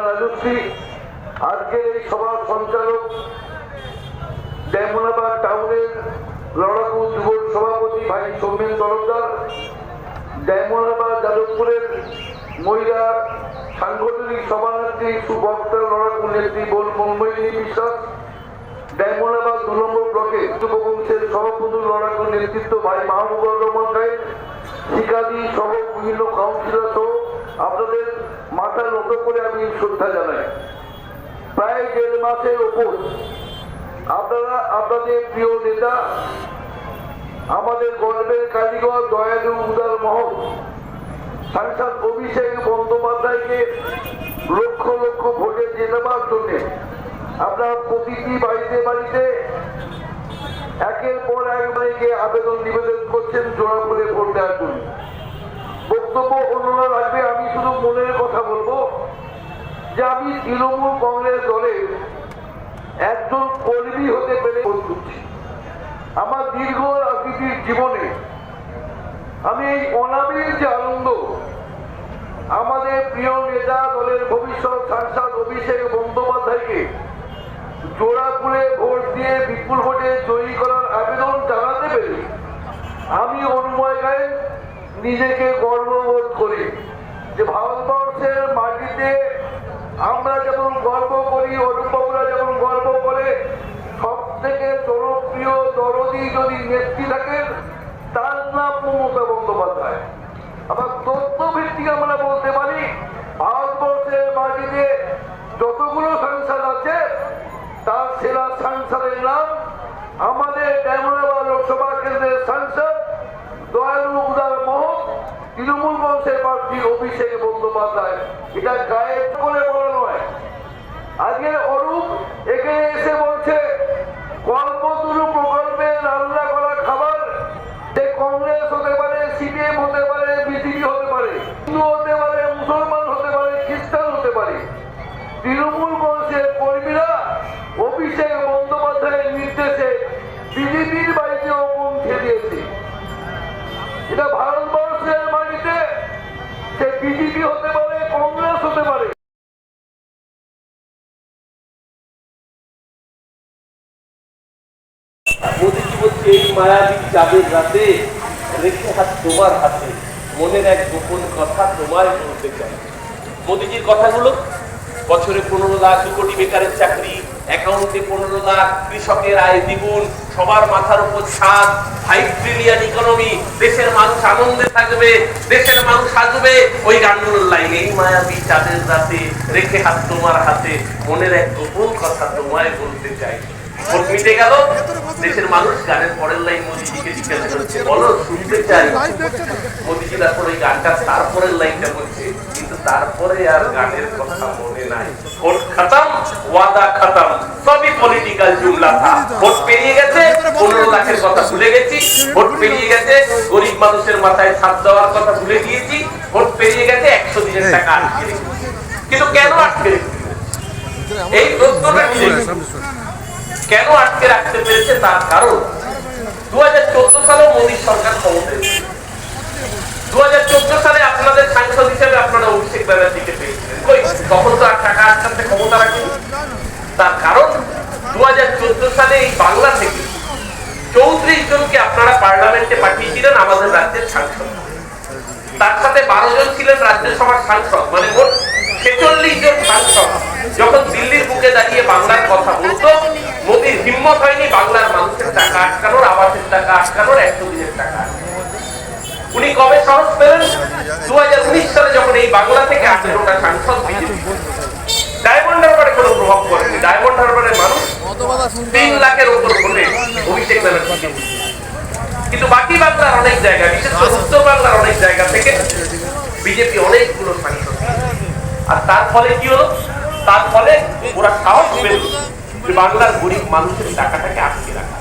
রাজশ্রী, আজকের এই ডেমোনাবাদ সভাপতি ভাই সৌমেন তরফদার ডায়মন্ডাবাদ যাদবপুরের মহিলা সাংগঠনিক সভানেত্রী সুবক্তা লড়াকু নেত্রী বোন মুম্বইনী বিশ্বাস ডায়মন্ডাবাদ দু নম্বর ব্লকে যুবকংশের সভাপতি লড়াকু নেতৃত্ব ভাই মাহবুবুর রহমান গায়ে শিকাদি সহ বিভিন্ন কাউন্সিলর সহ আপনাদের মাথা নত করে আমি শ্রদ্ধা জানাই। প্রায় দেড় মাসের ওপর আপনারা, আপনাদের প্রিয় নেতা, আমাদের গর্বের কারিগর দয়ালু উদার মহল, সাংসদ অভিষেক বন্দ্যোপাধ্যায়কে লক্ষ লক্ষ ভোটে জেতাবার জন্য আপনারা প্রতিটি বাড়িতে বাড়িতে একের পর এক বাড়িকে আবেদন নিবেদন করছেন জোড়া করে ভোট দেওয়ার জন্য। বক্তব্য অন্যরা মনের কথা বলব যে আমি তৃণমূল কংগ্রেস দলের একজন কর্মী হতে পেরে করছি আমার দীর্ঘ রাজনীতির জীবনে আমি এই অনাবিল যে আনন্দ আমাদের প্রিয় নেতা দলের ভবিষ্যৎ সাংসদ অভিষেক বন্দ্যোপাধ্যায়কে জোড়াপুরে ভোট দিয়ে বিপুল ভোটে জয়ী করার আবেদন জানাতে পেরে আমি অনুময় গায়ে নিজেকে গর্ববোধ করি। যে ভারতবর্ষের মাটিতে আমরা যেমন গর্ব করি অনুপমরা যেমন গর্ব করে সব থেকে জনপ্রিয় দরদি যদি নেত্রী থাকেন, তার নাম মমতা বন্দ্যোপাধ্যায়। আবার তথ্য ভিত্তিক আমরা বলতে পারি, ভারতবর্ষের মাটিতে যতগুলো সাংসদ আছে, তার সেরা সাংসদের নাম আমাদের ডেমরাবাদ লোকসভা কেন্দ্রের সাংসদ দয়ালু উদার মোহন তৃণমূল কংগ্রেসের প্রার্থী অভিষেক বন্দ্যোপাধ্যায়। এটা গায়ে করে বলা নয় আজকে অরূপ একে এসে বলছে এই রাতে রেখে হাত তোমার হাতে। মনের এক গোপন কথা তোমায় বলতে চাই। মোদীজির কথাগুলো, বছরে পনেরো লাখ দু কোটি বেকারের চাকরি, অ্যাকাউন্টে পনেরো লাখ কৃষকের আয় দ্বিগুণ, সবার মাথার উপর ছাদ ফাইভ ট্রিলিয়ন ইকোনমি দেশের মানুষ আনন্দে থাকবে, দেশের মানুষ আসবে ওই গানগুলোর লাইন এই মায়াবী চাঁদের রাতে রেখে হাত তোমার হাতে। মনের এক গোপন কথা তোমায় বলতে চাই। ভোট গেল, দেশের মানুষ গানের পরের লাইন মোদিজিকে জিজ্ঞাসা করছে বলো, শুনতে চাই। মোদিজি তারপর ওই গানটা তারপরের লাইনটা বলছে, কিন্তু তারপরে আর গানের কথা মনে নাই। ভোট খতম, ওয়াদা খতম, সবই পলিটিক্যাল জুমলা ভোট পেরিয়ে গেছে, পনেরো লাখের কথা ভুলে গেছি। ভোট পেরিয়ে গেছে, গরিব মানুষের মাথায় ছাদ দেওয়ার কথা ভুলে গিয়েছি। ভোট পেরিয়ে গেছে, একশো দিনের টাকা আটকে কিন্তু কেন আটকে এই প্রশ্নটা? কেন আটকে রাখতে পেরেছে তার কারণ? দু হাজার চোদ্দ সালে মোদী সরকার ক্ষমতায় দু হাজার চোদ্দ সালে আপনাদের সাংসদ হিসেবে আপনারা অভিষেক ব্যানার্জিকে পেয়েছিলেন। তখন তো আর টাকা আটকাতে ক্ষমতা রাখেনি। তার কারণ দু হাজার চোদ্দ সালে এই বাংলা থেকে চৌত্রিশ জনকে আপনারা পার্লামেন্টে পাঠিয়েছিলেন আমাদের রাজ্যের সাংসদ। তার সাথে বারো জন ছিলেন রাজ্যসভার সাংসদ মানে মোট ছেচল্লিশ সাংসদ যখন দিল্লির বুকে দাঁড়িয়ে বাংলার কথা বলতো, মোদীর হিম্মত হয়নি বাংলার মানুষের টাকা আটকানোর, আবাসের টাকা আটকানোর একশো দিনের টাকা উনি কবে সাহস পেলেন? দু সালে যখন এই বাংলা থেকে আঠেরোটা সাংসদ ডায়মন্ড হারবারে কোনো প্রভাব পড়েনি। ডায়মন্ড হারবারের মানুষ তিন লাখের উপর ভোটে অভিষেক ব্যানার্জি কিন্তু বাকি বাংলার অনেক জায়গা, বিশেষ করে উত্তর বাংলার অনেক জায়গা থেকে বিজেপি অনেকগুলো সাংসদ। আর তার ফলে কি হলো? তার ফলে ওরা সাহস পেল যে বাংলার গরিব মানুষের টাকাটাকে আটকে রাখা।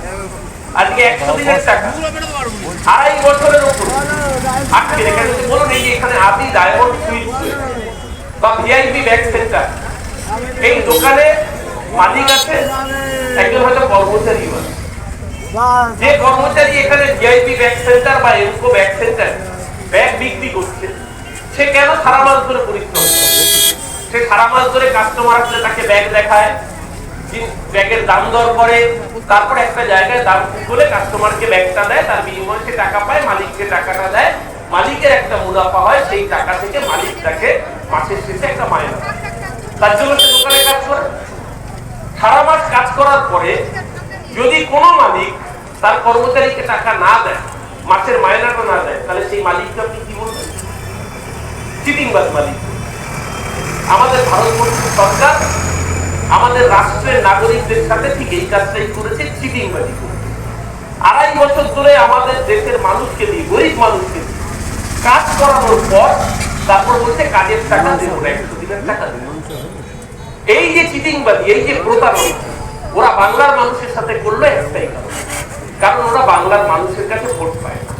আজকে একশো দিনের টাকা। আড়াই বছরের উপর। আটকে রেখে বলুন এই এখানে আদি ডায়মন্ড সুইট বা ভিআইপি ব্যাগ সেন্টার এই দোকানে মালিক আছে, একজন হয়তো কর্মচারী আছে যে কর্মচারী এখানে ভিআইপি ব্যাক সেন্টার বা এমকো ব্যাক সেন্টার ব্যাগ বিক্রি করছে, সে কেন সারা মাস ধরে পরিশ্রম করে? সে সারা মাস ধরে কাস্টমার আসলে তাকে ব্যাগ দেখায় ব্যাগের দাম দর করে, তারপরে একটা জায়গায় দাম হলে কাস্টমারকে ব্যাগটা দেয়, তার বিনিময়ে সে টাকা পায় মালিককে টাকাটা দেয়, মালিকের একটা মুনাফা হয়, সেই টাকা থেকে মালিক তাকে মাসের শেষে একটা মায়না তার জন্য সে দোকানে কাজ করে। সারা মাস কাজ করার পরে যদি কোনো মালিক তার কর্মচারীকে টাকা না দেয়, মাসের মায়নাটা না দেয়, তাহলে সেই মালিককে আপনি কি বলবেন? চিটিংবাজ মালিক। আমাদের ভারতবর্ষের সরকার, আমাদের রাষ্ট্রের নাগরিকদের সাথে ঠিক এই কাজটাই করেছে, চিটিংবাজি করেছে। আড়াই বছর ধরে আমাদের দেশের মানুষকে দিয়ে গরিব মানুষকে দিয়ে কাজ করানোর পর তারপর বলছে কাজের টাকা দেবো, একশো দিনের টাকা দেবো। এই যে চিটিংবাজি, এই যে প্রতারণা, ওরা বাংলার মানুষের সাথে করল একটাই কারণ। কারণ ওরা বাংলার মানুষের কাছে ভোট পায় না।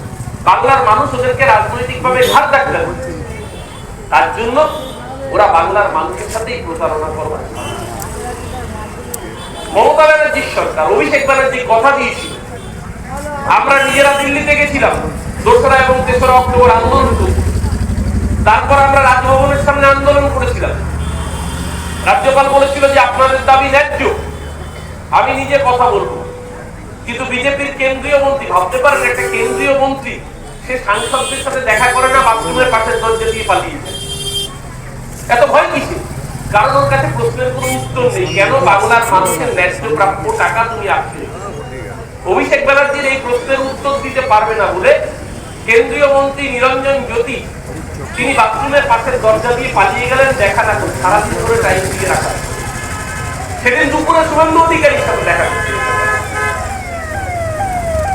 বাংলার মানুষ ওদেরকে রাজনৈতিকভাবে ঘাট ডাক্তার করছে তার জন্য ওরা বাংলার মানুষের সাথেই প্রতারণা করবার মমতা ব্যানার্জির সরকার, অভিষেক ব্যানার্জি কথা দিয়েছিল। আমরা নিজেরা দিল্লিতে গেছিলাম, দোসরা এবং তেসরা অক্টোবর আন্দোলন তারপর আমরা রাজভবনের সামনে আন্দোলন করেছিলাম। রাজ্যপাল বলেছিল যে আপনাদের দাবি ন্যায্য। আমি নিজে কথা বলব। কিন্তু বিজেপির কেন্দ্রীয় মন্ত্রী, ভাবতে পারেন, একটা কেন্দ্রীয় মন্ত্রী, সে সাংসদদের সাথে দেখা করে না বাথরুমের পাশের দরজা দিয়ে পালিয়ে যায়। এত ভয় কিসে? কারণ ওর কাছে প্রশ্নের কোনো উত্তর নেই। কেন বাংলার মানুষের ন্যায্য প্রাপ্য টাকা তুমি আটকে অভিষেক ব্যানার্জির এই প্রশ্নের উত্তর দিতে পারবে না বলে কেন্দ্রীয় মন্ত্রী নিরঞ্জন জ্যোতি তিনি বাথরুমের পাশের দরজা দিয়ে পালিয়ে গেলেন দেখা না করে। সারাদিন ধরে টাইম দিয়ে রাখা। সেদিন দুপুরে শুভেন্দু অধিকারীর সাথে দেখা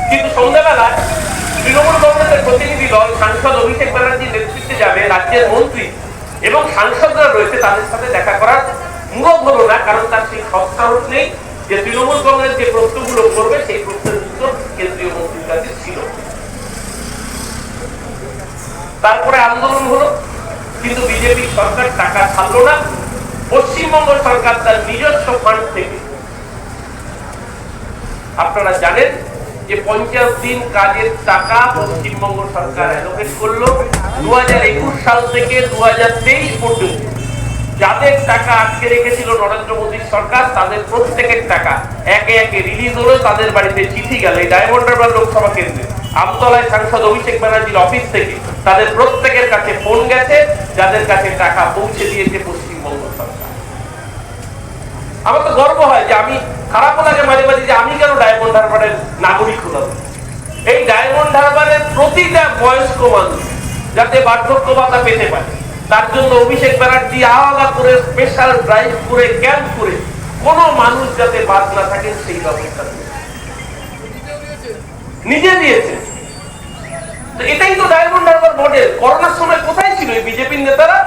কিন্তু সন্ধ্যাবেলায় তৃণমূল কংগ্রেসের প্রতিনিধি দল সাংসদ অভিষেক ব্যানার্জির নেতৃত্বে যাবে রাজ্যের মন্ত্রী এবং সাংসদরা রয়েছে তাদের সাথে দেখা করার মুরব হলো না, কারণ তার সেই সৎসাহস নেই যে তৃণমূল কংগ্রেস যে প্রশ্নগুলো করবে, সেই প্রশ্নের উত্তর কেন্দ্রীয় মন্ত্রীর কাছে ছিল। তারপরে আন্দোলন হলো, কিন্তু বিজেপি সরকার টাকা ছাড়লো না। পশ্চিমবঙ্গ সরকার তার নিজস্ব ফান্ড থেকে। আপনারা জানেন যে পঞ্চাশ দিন কাজের টাকা পশ্চিমবঙ্গ সরকার অ্যালোকেট করল দু সাল থেকে দু পর্যন্ত। যাদের টাকা আটকে রেখেছিল নরেন্দ্র মোদীর সরকার, তাদের প্রত্যেকের টাকা একে একে রিলিজ হলো, তাদের বাড়িতে চিঠি গেল এই ডায়মন্ড লোকসভা কেন্দ্রে। আমতলায় সাংসদ অভিষেক ব্যানার্জির অফিস থেকে তাদের প্রত্যেকের কাছে ফোন গেছে, যাদের কাছে টাকা পৌঁছে দিয়েছে পশ্চিমবঙ্গ সরকার। আমার তো গর্ব হয় যে আমি খারাপও লাগে মাঝে মাঝে যে আমি কেন ডায়মন্ড হারবারের নাগরিক হলাম? এই ডায়মন্ড হারবারের প্রতিটা বয়স্ক মানুষ যাতে বার্ধক্য ভাতা পেতে পারে, তার জন্য অভিষেক ব্যানার্জি আলাদা করে স্পেশাল ড্রাইভ করে ক্যাম্প করে কোন মানুষ যাতে বাদ না থাকেন সেই ব্যবস্থা নিজে দিয়েছে এটাই তো ডায়মন্ড হারবার মডেল করোনার সময় কোথায় ছিল এই বিজেপির নেতারা?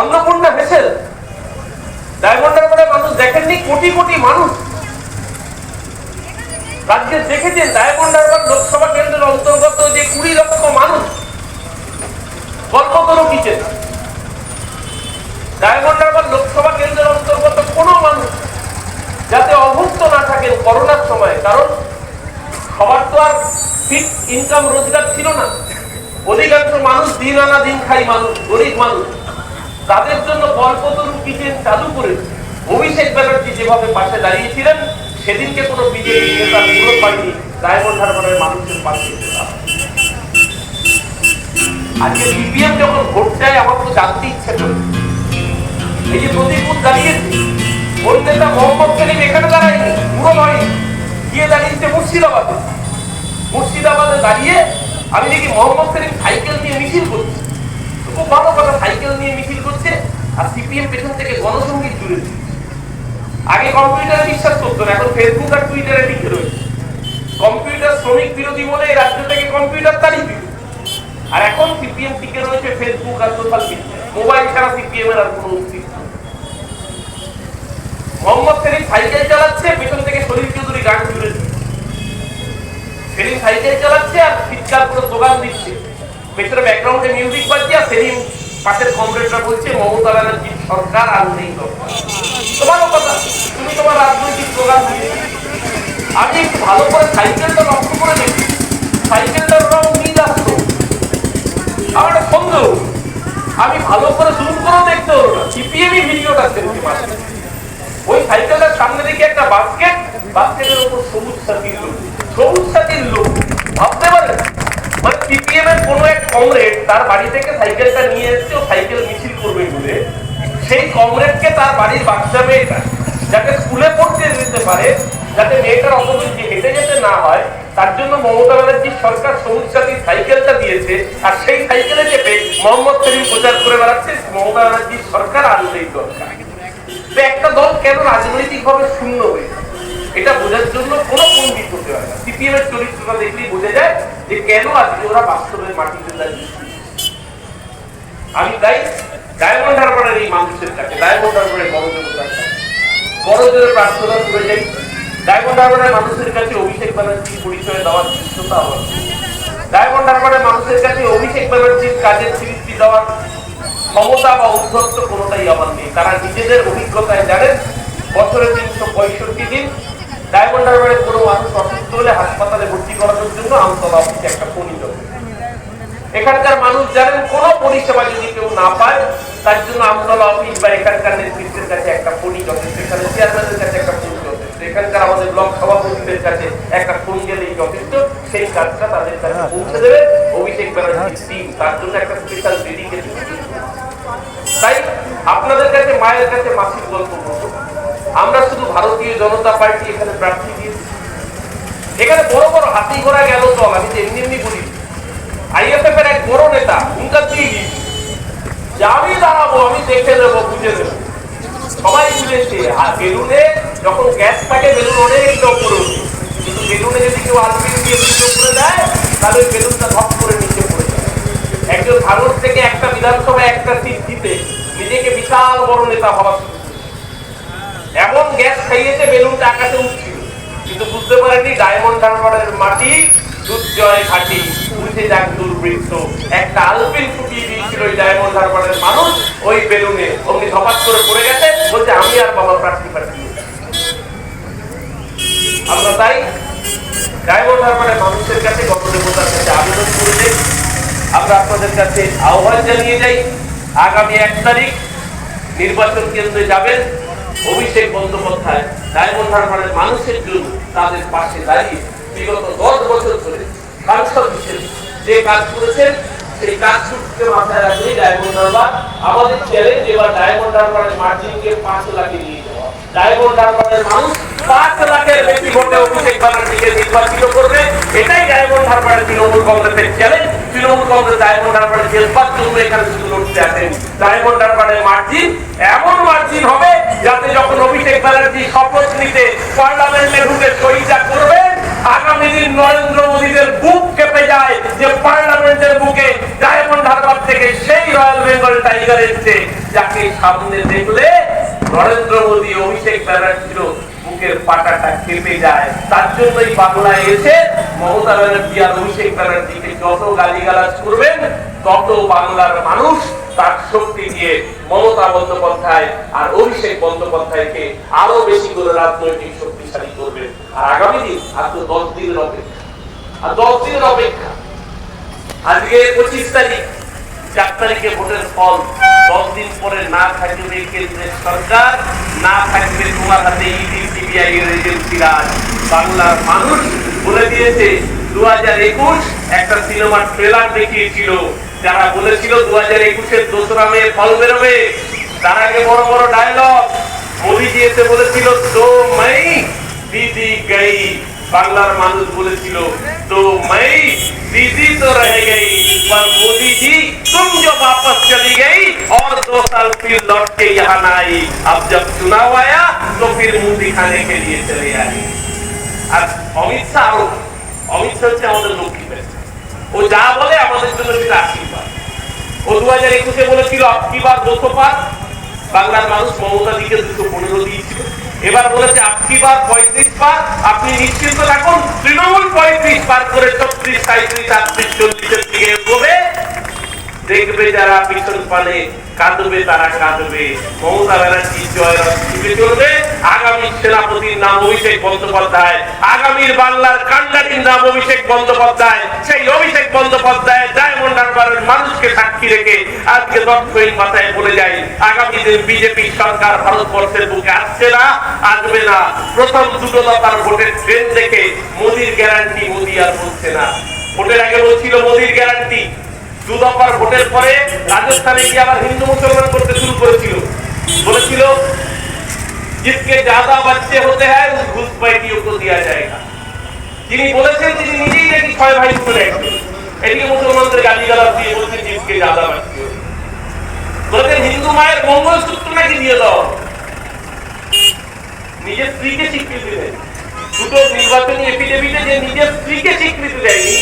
অন্নপূর্ণা ভেসেল ডায়মন্ড হারবারে মানুষ দেখেননি, কোটি কোটি মানুষ। রাজ্যে দেখেছেন ডায়মন্ড হারবার লোকসভা কেন্দ্রের অন্তর্গত যে কুড়ি লক্ষ মানুষ Kalpataru kitchen diamond harbour Lok Sabha কেন্দ্রের অন্তর্গত কোনো মানুষ যাতে অভুক্ত না থাকেন করোনার সময়, কারণ সবার তো আর ফিক্স ইনকাম রোজগার ছিল না। অধিকাংশ মানুষ দিন আনা দিন খাই মানুষ, গরিব মানুষ। তাদের জন্য কল্পতরু কিচেন চালু করে অভিষেক ব্যানার্জি যেভাবে পাশে দাঁড়িয়েছিলেন, সেদিনকে কোনো বিজেপি নেতা বিরোধ পায়নি ডায়মন্ড হারবারের মানুষের পাশে আজকে যখন ভোট চায় আমার তো জানতে ইচ্ছে করে। এই যে দাঁড়িয়েছে ওর নেতা মোহাম্মদ সেলিম এখানে দাঁড়ায়নি, পুরো নয়। গিয়ে দাঁড়িয়েছে মুর্শিদাবাদে। মুর্শিদাবাদে দাঁড়িয়ে আমি দেখি মোহাম্মদ সেলিম সাইকেল নিয়ে মিছিল ভালো কথা সাইকেল নিয়ে মিছিল করছে আর সিপিএম পেছন থেকে জুড়ে আগে বিশ্বাস করতো না, এখন ফেসবুক আর টুইটারে লিখে রয়েছে। কম্পিউটার শ্রমিক বিরোধী বলে রাজ্য থেকে কম্পিউটার দিল। আর এখন সিপিএম টিকে রয়েছে ফেসবুক আর সোশ্যাল মিডিয়া মোবাইল ছাড়া সিপিএম এর আর কোনো অস্তিত্ব মোহাম্মদ সেলিম সাইকেল চালাচ্ছে, পেছন থেকে শরীর চৌধুরী গান জুড়ে সেলিম সাইকেল চালাচ্ছে আর চিৎকার করে দোকান দিচ্ছে। ভেতরে ব্যাকগ্রাউন্ডে মিউজিক বাজিয়া সেদিন পাশের কমরেডরা বলছে মমতা ব্যানার্জির সরকার আর নেই তোমার কথা, তুমি তোমার রাজনৈতিক প্রোগ্রাম দিয়ে আমি একটু ভালো করে সাইকেলটা লক্ষ্য করে দেখি। সাইকেলটার রং, নীল আসতো আমার সন্দেহ আমি ভালো করে জুম করে দেখতে হলো না সিপিএমই ভিডিওটা সেরকম পাচ্ছে ওই সাইকেলটার সামনে দেখি একটা বাস্কেট বাস্কেটের উপর সবুজ সাথীর লোক সবুজ সাথীর লোক ভাবতে পারেন? সিপিএম এর কোনো এক কমরেড তার বাড়ি থেকে সাইকেলটা নিয়ে এসছে, ও সাইকেল মিছিল করবে বলে সেই কমরেডকে তার বাড়ির বাচ্চা মেয়েটা যাতে স্কুলে পড়তে যেতে পারে, যাতে মেয়েটার অত হেঁটে যেতে না হয়, তার জন্য মমতা ব্যানার্জির সরকার সবুজ সাথী সাইকেলটা দিয়েছে, আর সেই সাইকেলে চেপে মোহাম্মদ সেলিম প্রচার করে বেড়াচ্ছে মমতা ব্যানার্জির সরকার আসলেই দরকার একটা দল কেন রাজনৈতিক ভাবে শূন্য হয়ে যায়? এটা বোঝার জন্য কোনো পণ্ডিত হতে হয় না। সিপিএম এর চরিত্রটা দেখলেই বোঝা যায় যে কেন আজকে ওরা বাস্তবের দাঁড়িয়ে আমি তাই ডায়মন্ড হারবারের এই মানুষের কাছে, ডায়মন্ড হারবারের প্রার্থনা করে যাই। ডায়মন্ড হারবারের মানুষের কাছে অভিষেক ব্যানার্জির পরিচয় দেওয়ার চিত্রতা আমার ডায়মন্ড হারবারের মানুষের কাছে অভিষেক ব্যানার্জির কাজের স্বীকৃতি দেওয়ার ক্ষমতা বা উদ্ধত্ত কোনোটাই আমার নেই। তারা নিজেদের অভিজ্ঞতায় জানেন বছরে তিনশো পঁয়ষট্টি দিন ডায়মন্ড হারবারের কোনো মানুষ অসুস্থ হলে হাসপাতালে ভর্তি করানোর জন্য আমতলা অফিসে একটা ফোনই এখানকার মানুষ জানেন, কোনো পরিষেবা যদি কেউ না পায়, তার জন্য আমতলা অফিস বা এখানকার নেতৃত্বের কাছে একটা ফোনই যথেষ্ট এখানে চেয়ারম্যানের কাছে একটা ফোন যথেষ্ট এখানকার আমাদের ব্লক সভাপতিদের কাছে একটা ফোন গেলেই যথেষ্ট সেই কাজটা তাদের কাছে পৌঁছে দেবে। অভিষেক ব্যানার্জির টিম তার জন্য একটা স্পেশাল ডেডিকেটেড তাই আপনাদের কাছে, মায়ের কাছে মাসিক গল্প আমরা শুধু ভারতীয় জনতা পার্টি এখানে প্রার্থী দিয়েছি। এখানে বড় বড় হাতি ঘোড়া গেল দল আমি তো এমনি এমনি বলি। আইএফএফ এর এক বড় নেতা হুঙ্কার দিয়ে গিয়েছে যে আমি দাঁড়াবো, আমি দেখে নেব, বুঝে নেব। সবাই মিলেছে আর বেলুনে যখন গ্যাস থাকে, বেলুন অনেক উপরে ওঠে। কিন্তু বেলুনে যদি কেউ আলপিন দিয়ে পুজো করে দেয় তাহলে ওই বেলুনটা ধপ করে নিচে পড়ে যায়। একজন ভারত থেকে একটা বিধানসভায় একটা সিট জিতে, নিজেকে বিশাল বড় নেতা করেছে। এমন গ্যাস খাইয়েছে বেলুনটা আকাশে উঠছিল। কিন্তু বুঝতে পারেনি ডায়মন্ড হারবারের মাটি দুর্জয় ঘাটি। যাক দুর্বৃত্ত। একটা ফুটিয়ে দিয়েছিল ওই ডায়মন্ড হারবারের মানুষ ওই বেলুনে। অমনি ধপাস করে পড়ে গেছে, বলছে, আমি আর বাবা প্রার্থী আমরা তাই ডায়মন্ড হারবারের মানুষের কাছে, গত দেবতার কাছে আবেদন করে যাই আমরা আপনাদের কাছে আহ্বান জানিয়ে যাই, আগামী এক তারিখ নির্বাচন কেন্দ্রে যাবেন। অভিষেক বন্দ্যোপাধ্যায় ডায়মন্ড হারবারের মানুষের জন্য তাদের পাশে দাঁড়িয়ে বিগত দশ বছর ধরে সাংসদ হিসেবে যে কাজ করেছেন, সেই কাজ সূত্রে মাথায় রাখলেই ডায়মন্ড হারবার। আমাদের চ্যালেঞ্জ এবার ডায়মন্ড হারবারের মার্জিনকে পাঁচ লাখে নিয়ে যাওয়া এমন মার্জিন হবে যাতে যখন অভিষেক ব্যানার্জি শপথ নিতে পার্লামেন্টে ঢুকে সহিটা করবেন আগামী দিন নরেন্দ্র মোদীদের বুক কেঁপে যায় যে পার্লামেন্টের বুকে ডায়মন্ড হারবার থেকে সেই রয়্যাল বেঙ্গল টাইগার এসছে। যাকে সামনে দেখলে নরেন্দ্র মোদী, অভিষেক ব্যানার্জির বুকের পাটাটা কেঁপে যায়। তার জন্যই বাংলায় এসে মমতা ব্যানার্জি আর অভিষেক ব্যানার্জিকে যত গালিগালাজ করবেন, তত বাংলার মানুষ তার শক্তি দিয়ে মমতা বন্দ্যোপাধ্যায় আর অভিষেক বন্দ্যোপাধ্যায়কে আরও বেশি করে রাজনৈতিক শক্তিশালী করবেন আর আগামী দিন আর তো দশ দিনের অপেক্ষা। আর দশ দিনের অপেক্ষা। আজকে পঁচিশ তারিখ। চার তারিখে ভোটের ফল দশ দিন পরে না থাকবে কেন্দ্রের সরকার, না থাকবে তোমার হাতে ইডি, সিবিআই এর এজেন্সি রাজ বাংলার মানুষ বলে দিয়েছে দু হাজার একুশ একটা সিনেমার ট্রেলার দেখিয়েছিল। যারা বলেছিল দু হাজার একুশের দোসরা মে ফল বেরোবে, তার আগে বড় বড় ডায়লগ মোদিজি এসে বলেছিল, তো মাই দিদি গই। বাংলার মানুষ বলেছিল, তো मैं दीदी तो रह गई पर मोदी जी तुम जो वापस चली गई और दो साल फिर लौट के यहाँ न आई अब जब चुनाव आया तो फिर मुंह दिखाने के लिए चले आई আর অমিত শাহ আরো অমিত শাহ হচ্ছে আমাদের লক্ষ্মী পেয়েছে ও যা বলে আমাদের জন্য সেটা আশীর্বাদ ও দু হাজার একুশে বলেছিল আপকিবার দুশো পার বাংলার মানুষ মমতা দিকে দুটো পনেরো দিয়েছিল। এবার বলেছে, আপনি বার পঁয়ত্রিশ বার, আপনি নিশ্চিন্ত থাকুন, তৃণমূল পঁয়ত্রিশ পার করে চব্বিশ সাঁত্রিশ আটত্রিশ, চল্লিশের দিকে এগোবে। দেখবে যারা পিছন পানে কাঁদবে তারা কাঁদবে। মমতা ব্যানার্জি জয় রথে চলবে। আগামী সেনাপতির নাম অভিষেক বন্দ্যোপাধ্যায়। আগামীর বাংলার কান্ডারির নাম অভিষেক বন্দ্যোপাধ্যায়। সেই অভিষেক বন্দ্যোপাধ্যায় ডায়মন্ড হারবার দরবারের মানুষকে সাক্ষী রেখে আজকে দক্ষিণ মাথায় বলে যাই আগামী দিন বিজেপি সরকার ভারতবর্ষের বুকে আসছে না, আসবে না। প্রথম দুটো দফার ভোটের ট্রেন দেখে মোদির গ্যারান্টি মোদি আর বলছে না। ভোটের আগে বলছিল মোদির গ্যারান্টি দু দফার ভোটের পরে রাজস্থানে গিয়ে আবার হিন্দু মুসলমান করতে শুরু করেছিল বলেছিল जिसके ज्यादा बच्चे होते हैं उस घूस पैटियों को दिया जाएगा যিনি বলেছেন তিনি নিজেই নাকি ছয় ভাই করে একজন এদিকে মুসলমানদের গালি গালাজ দিয়ে বলছেন জিসকে জাদা বাচ্চা বলেছেন হিন্দু মায়ের মঙ্গলসূত্র নাকি দিয়ে দাও নিজের স্ত্রীকে স্বীকৃতি দেয় দুটো নির্বাচনী এফিডেভিটে যে নিজের স্ত্রীকে স্বীকৃতি দেয়নি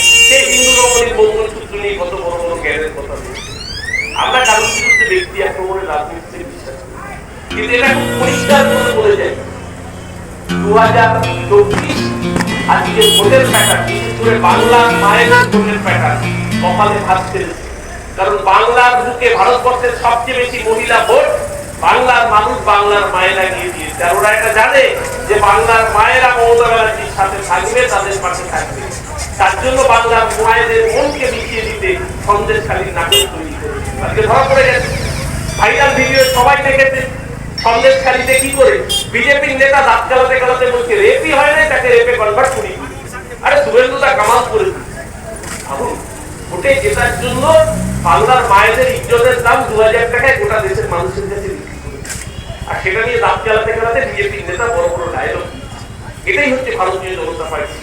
কারণ বাংলার বুকে ভারতবর্ষের সবচেয়ে বেশি মহিলা ভোট বাংলার মানুষ বাংলার মায়েরা গিয়ে দিয়েছে। আর ওরা এটা জানে যে বাংলার মায়েরা মমতা ব্যানার্জির সাথে থাকবে, তাদের পাশে থাকবে। তার জন্য বাংলার মায়েদের মনকে মিশিয়ে দিতে সন্দেশখালীর নাটক তৈরি করেছে আজকে ধরা পড়ে গেছে। ভাইরাল ভিডিও সবাই দেখেছে। সন্দেশখালীতে কি করে? বিজেপির নেতা দাঁত বলছে হয় তাকে রেপে কনভার্ট করি। আরে দা কামাল করে ভোটে জেতার জন্য বাংলার মায়েদের ইজ্জতের দাম দু হাজার টাকায় গোটা দেশের মানুষের কাছে। আর সেটা নিয়ে দাঁত চালাতে চালাতে বিজেপির নেতা বড় বড় ডায়লগ এটাই হচ্ছে ভারতীয় জনতা পার্টি।